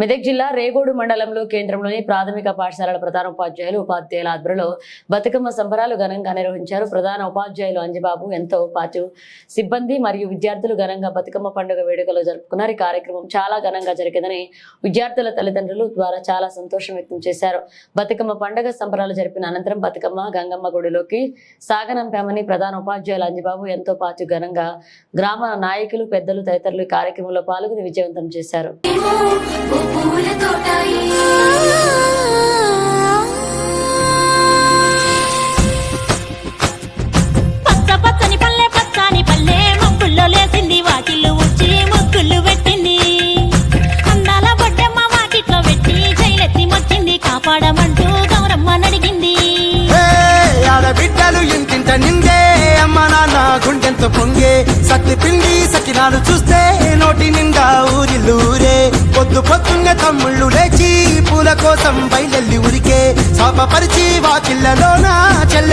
మెదక్ జిల్లా రేగోడు మండలంలో కేంద్రంలోని ప్రాథమిక పాఠశాలల ప్రధాన ఉపాధ్యాయులు ఉపాధ్యాయుల ఆధ్వర్యంలో బతుకమ్మ సంబరాలు ఘనంగా నిర్వహించారు. ప్రధాన ఉపాధ్యాయులు అంజబాబు ఎంతో పాటు సిబ్బంది మరియు విద్యార్థులు ఘనంగా బతుకమ్మ పండుగ వేడుకలు జరుపుకున్నారు. ఈ కార్యక్రమం చాలా ఘనంగా జరిగిందని విద్యార్థుల తల్లిదండ్రులు ద్వారా చాలా సంతోషం వ్యక్తం చేశారు. బతుకమ్మ పండుగ సంబరాలు జరిపిన అనంతరం బతుకమ్మ గంగమ్మ గుడిలోకి సాగనంపామని ప్రధాన ఉపాధ్యాయులు అంజబాబు ఎంతో పాటు ఘనంగా గ్రామ నాయకులు పెద్దలు తదితరులు ఈ కార్యక్రమంలో పాల్గొని విజయవంతం చేశారు. పూల తోటాయి. పచ్చ పచ్చని పల్లె పచ్చని పల్లె మబ్బుల్లో లేసింది వాకిళ్ళు ఉచ్చి ముగ్గులు పెట్టింది. అందాల బొడ్డమ్మ వాకిట్లో పెట్టి జైలెత్తి మొచ్చింది కాపాడమంటూ గౌరమ్మ నడిగింది. ఏ, ఆడబిడ్డలు ఇంటింట నిందే అమ్మ నాన్న గుండెంత పొంగే సత్తి పిండి సకినాలు పొద్దు పొద్దున్న తమ్ముళ్ళు లేచి పూల కోసం బయలెల్లి ఉరికే శాపపరిచి వాకిళ్ళలోన చెల్ల